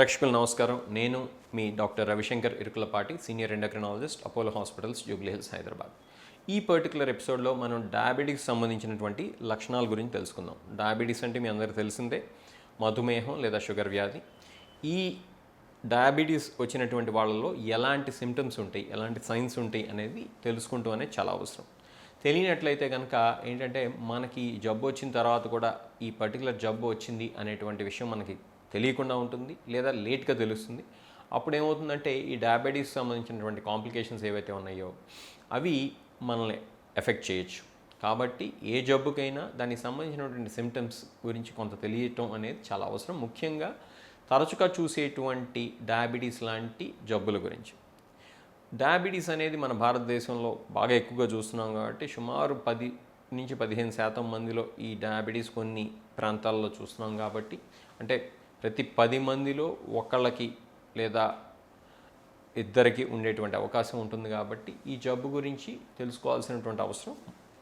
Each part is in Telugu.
ప్రేక్షకులు నమస్కారం. నేను మీ doctor Ravishankar Irukulapati senior endocrinologist Apollo hospitals Jubilee Hills Hyderabad. ఈ పర్టికులర్ ఎపిసోడ్లో మనం డయాబెటీస్ సంబంధించినటువంటి లక్షణాల గురించి తెలుసుకుందాం. డయాబెటీస్ అంటే మీ అందరికీ తెలిసిందే. మధుమేహం లేదా షుగర్ వ్యాధి. ఈ డయాబెటీస్ వచ్చినటువంటి వాళ్ళలో ఎలాంటి సిమ్టమ్స్ ఉంటాయి ఎలాంటి సైన్స్ ఉంటాయి అనేది తెలుసుకుంటూ అనేది చాలా అవసరం. తెలియనట్లయితే కనుక ఏంటంటే మనకి జబ్బు వచ్చిన తర్వాత కూడా ఈ పర్టికులర్ జబ్బు వచ్చింది అనేటువంటి విషయం మనకి తెలియకుండా ఉంటుంది లేదా లేట్గా తెలుస్తుంది. అప్పుడు ఏమవుతుందంటే ఈ డయాబెటీస్ సంబంధించినటువంటి కాంప్లికేషన్స్ ఏవైతే ఉన్నాయో అవి మనల్ని ఎఫెక్ట్ చేయొచ్చు. కాబట్టి ఏ జబ్బుకైనా దానికి సంబంధించినటువంటి సిమ్టమ్స్ గురించి కొంత తెలియటం అనేది చాలా అవసరం. ముఖ్యంగా తరచుగా చూసేటువంటి డయాబెటీస్ లాంటి జబ్బుల గురించి. డయాబెటీస్ అనేది మన భారతదేశంలో బాగా ఎక్కువగా చూస్తున్నాం కాబట్టి సుమారు పది నుంచి పదిహేను శాతం మందిలో ఈ డయాబెటీస్ కొన్ని ప్రాంతాల్లో చూస్తున్నాం కాబట్టి అంటే ప్రతి పది మందిలో ఒకళ్ళకి లేదా ఇద్దరికి ఉండేటువంటి అవకాశం ఉంటుంది కాబట్టి ఈ జబ్బు గురించి తెలుసుకోవాల్సినటువంటి అవసరం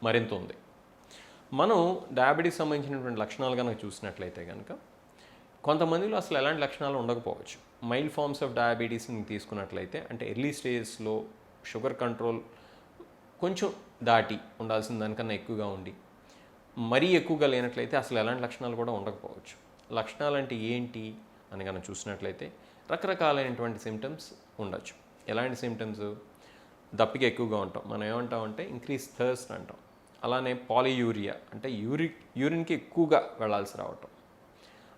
మరింత ఉంది. మనం డయాబెటీస్ సంబంధించినటువంటి లక్షణాలు కనుక చూసినట్లయితే కనుక కొంతమందిలో అసలు ఎలాంటి లక్షణాలు ఉండకపోవచ్చు. మైల్డ్ ఫార్మ్స్ ఆఫ్ డయాబెటీస్ని తీసుకున్నట్లయితే అంటే ఎర్లీ స్టేజెస్లో షుగర్ కంట్రోల్ కొంచెం దాటి ఉండాల్సిన దానికన్నా ఎక్కువగా ఉండి మరీ ఎక్కువగా లేనట్లయితే అసలు ఎలాంటి లక్షణాలు కూడా ఉండకపోవచ్చు. లక్షణాలు అంటే ఏంటి అని కనుక చూసినట్లయితే రకరకాలైనటువంటి సిమ్టమ్స్ ఉండొచ్చు. ఎలాంటి సిమ్టమ్స్ దప్పిక ఎక్కువగా ఉంటాం. మనం ఏమంటామంటే ఇంక్రీజ్ థర్స్ట్ అంటాం. అలానే పాలియూరియా అంటే యూరి యూరిన్కి ఎక్కువగా వెళ్ళాల్సి రావటం.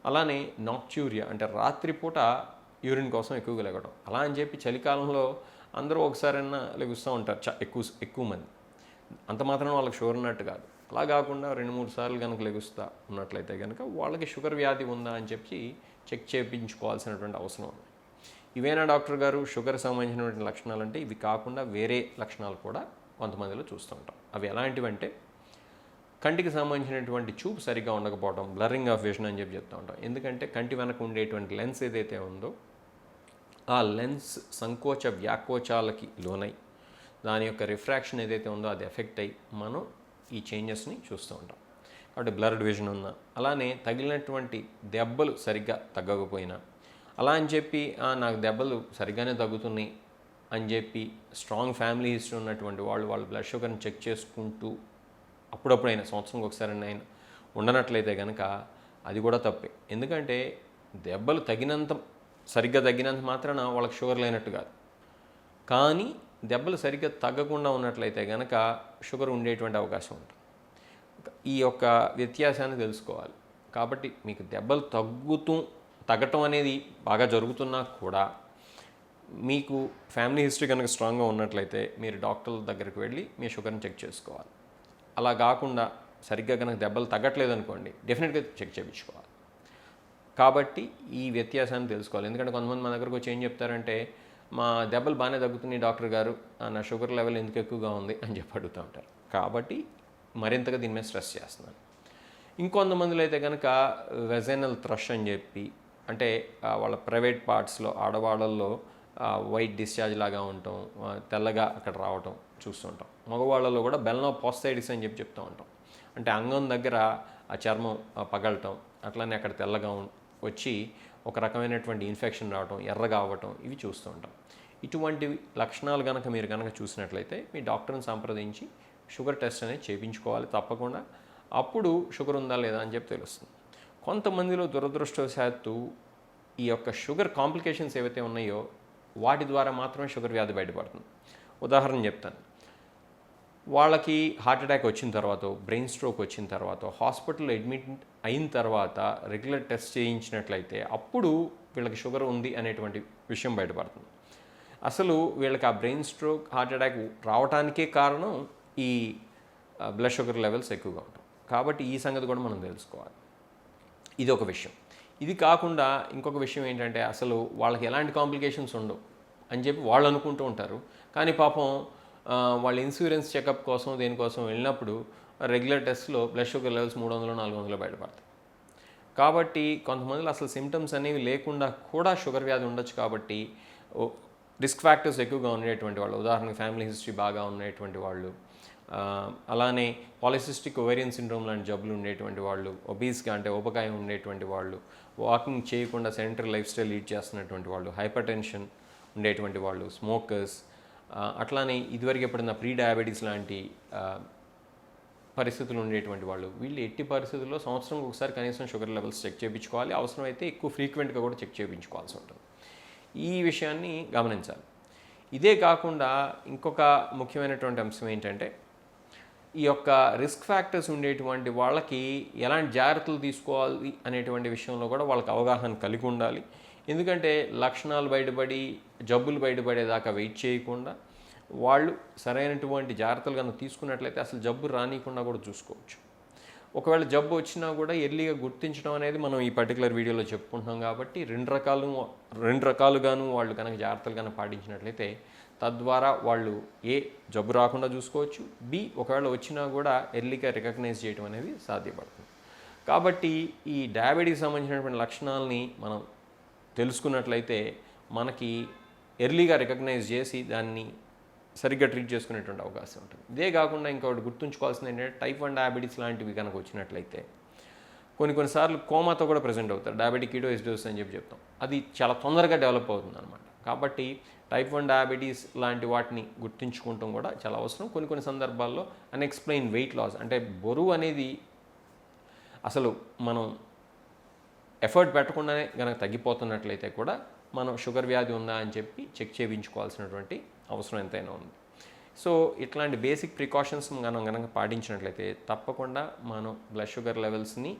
అలానే నాక్చ్యూరియా అంటే రాత్రిపూట యూరిన్ కోసం ఎక్కువగా లెగడం అలా అని చెప్పి చలికాలంలో అందరూ ఒకసారైనా లెగుస్తూ ఉంటారు. చ ఎక్కువ ఎక్కువ మంది. అంత మాత్రం వాళ్ళకి షుగర్ ఉన్నట్టు కాదు. అలా కాకుండా రెండు మూడు సార్లు కనుక లెగుస్తా ఉన్నట్లయితే కనుక వాళ్ళకి షుగర్ వ్యాధి ఉందా అని చెప్పి చెక్ చేయించుకోవాల్సినటువంటి అవసరం ఉంది. ఇవేనా డాక్టర్ గారు? షుగర్ సంబంధించినటువంటి లక్షణాలు అంటే ఇవి కాకుండా వేరే లక్షణాలు కూడా కొంతమందిలో చూస్తుంటాం అవి ఎలాంటివంటే కంటికి సంబంధించినటువంటి చూపు సరిగ్గా ఉండకపోవడం బ్లరింగ్ ఆఫ్ విజన్ అని చెప్పి చెప్తూ ఉంటాం. ఎందుకంటే కంటి వెనక ఉండేటువంటి లెన్స్ ఏదైతే ఉందో ఆ లెన్స్ సంకోచ వ్యాకోచాలకి లోనై దాని యొక్క రిఫ్రాక్షన్ ఏదైతే ఉందో అది ఎఫెక్ట్ అయ్యి మనం ఈ చేంజెస్ని చూస్తూ ఉంటాం. కాబట్టి బ్లర్డ్ విజన్ ఉన్న అలానే తగిలినటువంటి దెబ్బలు సరిగ్గా తగ్గకపోయినా అలా అని చెప్పి నాకు దెబ్బలు సరిగ్గానే తగ్గుతున్నాయి అని చెప్పి స్ట్రాంగ్ ఫ్యామిలీ హిస్టరీ ఉన్నటువంటి వాళ్ళు వాళ్ళ బ్లడ్ షుగర్ని చెక్ చేసుకుంటూ అప్పుడప్పుడైనా సంవత్సరంకి ఒకసారి అయినా ఉండనట్లయితే కనుక అది కూడా తప్పే. ఎందుకంటే దెబ్బలు తగినంత సరిగ్గా తగ్గినంత మాత్రాన వాళ్ళకి షుగర్ లేనట్టు కాదు. కానీ దెబ్బలు సరిగ్గా తగ్గకుండా ఉన్నట్లయితే కనుక షుగర్ ఉండేటువంటి అవకాశం ఉంటుంది. ఈ యొక్క వ్యత్యాసాన్ని తెలుసుకోవాలి. కాబట్టి మీకు దెబ్బలు తగ్గుతూ తగ్గటం అనేది బాగా జరుగుతున్నా కూడా మీకు ఫ్యామిలీ హిస్టరీ కనుక స్ట్రాంగ్గా ఉన్నట్లయితే మీరు డాక్టర్ల దగ్గరికి వెళ్ళి మీ షుగర్ని చెక్ చేసుకోవాలి. అలా కాకుండా సరిగ్గా కనుక దెబ్బలు తగ్గట్లేదు అనుకోండి డెఫినెట్గా చెక్ చేయించుకోవాలి. కాబట్టి ఈ వ్యత్యాసాన్ని తెలుసుకోవాలి. ఎందుకంటే కొంతమంది మన దగ్గరకు వచ్చి ఏం చెప్తారంటే మా దెబ్బలు బాగానే తగ్గుతున్నాయి డాక్టర్ గారు. నా షుగర్ లెవెల్ ఎందుకు ఎక్కువగా ఉంది అని చెప్పి అడుగుతూ ఉంటారు. కాబట్టి మరింతగా దీని మీద స్ట్రెస్ చేస్తున్నాను. ఇంకొంతమందిలో అయితే కనుక వెజైనల్ థ్రష్ అని చెప్పి అంటే వాళ్ళ ప్రైవేట్ పార్ట్స్లో ఆడవాళ్ళల్లో వైట్ డిశ్చార్జ్ లాగా ఉండటం తెల్లగా అక్కడ రావటం చూస్తుంటాం మగవాళ్ళలో కూడా బెల్నో పాస్టైటిస్ అని చెప్పి చెప్తూ ఉంటాం. అంటే అంగం దగ్గర ఆ చర్మం పగలటం అట్లనే అక్కడ తెల్లగా వచ్చి ఒక రకమైనటువంటి ఇన్ఫెక్షన్ రావటం ఎర్రగా అవ్వటం ఇవి చూస్తూ ఉంటాం. ఇటువంటి లక్షణాలు కనుక మీరు కనుక చూసినట్లయితే మీ డాక్టర్ని సంప్రదించి షుగర్ టెస్ట్ అనేది చేయించుకోవాలి తప్పకుండా. అప్పుడు షుగర్ ఉందా లేదా అని చెప్పి తెలుస్తుంది. కొంతమందిలో దురదృష్టవశాత్తు ఈ యొక్క షుగర్ కాంప్లికేషన్స్ ఏవైతే ఉన్నాయో వాటి ద్వారా మాత్రమే షుగర్ వ్యాధి బయటపడుతుంది. ఉదాహరణ చెప్తాను. వాళ్ళకి హార్ట్ అటాక్ వచ్చిన తర్వాత బ్రెయిన్ స్ట్రోక్ వచ్చిన తర్వాత హాస్పిటల్లో అడ్మిట్ అయిన తర్వాత రెగ్యులర్ టెస్ట్ చేయించినట్లయితే అప్పుడు వీళ్ళకి షుగర్ ఉంది అనేటువంటి విషయం బయటపడుతుంది. అసలు వీళ్ళకి ఆ బ్రెయిన్ స్ట్రోక్ హార్ట్ అటాక్ రావటానికే కారణం ఈ బ్లడ్ షుగర్ లెవెల్స్ ఎక్కువగా ఉంటాం కాబట్టి ఈ సంగతి కూడా మనం తెలుసుకోవాలి. ఇది ఒక విషయం. ఇది కాకుండా ఇంకొక విషయం ఏంటంటే అసలు వాళ్ళకి ఎలాంటి కాంప్లికేషన్స్ ఉండవు అని చెప్పి వాళ్ళు అనుకుంటూ ఉంటారు. కానీ పాపం వాళ్ళ ఇన్సూరెన్స్ చెకప్ కోసం దేనికోసం వెళ్ళినప్పుడు రెగ్యులర్ టెస్ట్లో బ్లడ్ షుగర్ లెవెల్స్ మూడు వందలు నాలుగు వందలు బయటపడతాయి. కాబట్టి కొంతమందిలో అసలు సిమ్టమ్స్ అనేవి లేకుండా కూడా షుగర్ వ్యాధి ఉండొచ్చు కాబట్టి రిస్క్ ఫ్యాక్టర్స్ ఎక్కువగా ఉండేటువంటి వాళ్ళు ఉదాహరణకు ఫ్యామిలీ హిస్టరీ బాగా ఉండేటువంటి వాళ్ళు అలానే పాలిసిస్టిక్ ఒవేరియన్ సిండ్రోమ్ లాంటి జబ్బులు ఉండేటువంటి వాళ్ళు ఒబీస్గా అంటే ఊబకాయం ఉండేటువంటి వాళ్ళు వాకింగ్ చేయకుండా సెంటర్ లైఫ్ స్టైల్ లీడ్ చేస్తున్నటువంటి వాళ్ళు హైపర్ టెన్షన్ ఉండేటువంటి వాళ్ళు స్మోకర్స్ అట్లానే ఇదివరకు ఎప్పుడన్నా ప్రీ డయాబెటీస్ లాంటి పరిస్థితులు ఉండేటువంటి వాళ్ళు వీళ్ళు ఎట్టి పరిస్థితుల్లో సంవత్సరం ఒకసారి కనీసం షుగర్ లెవెల్స్ చెక్ చేయించుకోవాలి అవసరమైతే ఎక్కువ ఫ్రీక్వెంట్గా కూడా చెక్ చేయించుకోవాల్సి ఉంటుంది. ఈ విషయాన్ని గమనించాలి. ఇదే కాకుండా ఇంకొక ముఖ్యమైనటువంటి అంశం ఏంటంటే ఈ యొక్క రిస్క్ ఫ్యాక్టర్స్ ఉండేటువంటి వాళ్ళకి ఎలాంటి జాగ్రత్తలు తీసుకోవాలి అనేటువంటి విషయంలో కూడా వాళ్ళకి అవగాహన కలిగి ఉండాలి. ఎందుకంటే లక్షణాలు బయటపడి జబ్బులు బయటపడేదాకా వెయిట్ చేయకుండా వాళ్ళు సరైనటువంటి జాగ్రత్తలు కనుక తీసుకున్నట్లయితే అసలు జబ్బు రానియకుండా కూడా చూసుకోవచ్చు. ఒకవేళ జబ్బు వచ్చినా కూడా ఎర్లీగా గుర్తించడం అనేది మనం ఈ పర్టికులర్ వీడియోలో చెప్పుకుంటున్నాం కాబట్టి రెండు రకాలు రెండు రకాలుగాను వాళ్ళు కనుక జాగ్రత్తలు కనుక పాటించినట్లయితే తద్వారా వాళ్ళు ఏ జబ్బు రాకుండా చూసుకోవచ్చు బి ఒకవేళ వచ్చినా కూడా ఎర్లీగా రికగ్నైజ్ చేయడం అనేది సాధ్యపడుతుంది. కాబట్టి ఈ డయాబెటీస్ సంబంధించినటువంటి లక్షణాలని మనం తెలుసుకున్నట్లయితే మనకి ఎర్లీగా రికగ్నైజ్ చేసి దాన్ని సరిగ్గా ట్రీట్ చేసుకునేటువంటి అవకాశం ఉంటుంది. ఇదే కాకుండా ఇంకొకటి గుర్తుంచుకోవాల్సింది ఏంటంటే టైప్ వన్ డయాబెటీస్ లాంటివి కనుక వచ్చినట్లయితే కొన్ని కొన్నిసార్లు కోమాతో కూడా ప్రజెంట్ అవుతారు. డయాబెటిక్ కీటోసిడోస్ అని చెప్పి చెప్తాం. అది చాలా తొందరగా డెవలప్ అవుతుంది అనమాట కాబట్టి టైప్ వన్ డయాబెటీస్ లాంటి వాటిని గుర్తుంచుకుంటాం కూడా చాలా అవసరం. కొన్ని కొన్ని సందర్భాల్లో అన్ఎక్స్ప్లెయిన్ వెయిట్ లాస్ అంటే బరువు అనేది అసలు మనం ఎఫర్ట్ పెట్టకుండానే కనుక తగ్గిపోతున్నట్లయితే కూడా మనం షుగర్ వ్యాధి ఉందా అని చెప్పి చెక్ చేయించుకోవాల్సినటువంటి అవసరం ఎంతైనా ఉంది. సో ఇట్లాంటి బేసిక్ ప్రికాషన్స్ మనం కనుక పాటించినట్లయితే తప్పకుండా మనం బ్లడ్ షుగర్ లెవెల్స్ని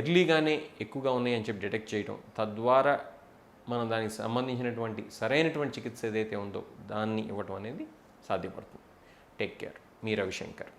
ఎర్లీగానే ఎక్కువగా ఉన్నాయని చెప్పి డిటెక్ట్ చేయడం తద్వారా మనం దానికి సంబంధించినటువంటి సరైనటువంటి చికిత్స ఏదైతే ఉందో దాన్ని ఇవ్వడం అనేది సాధ్యపడుతుంది. Take care. మీ రవిశంకర్.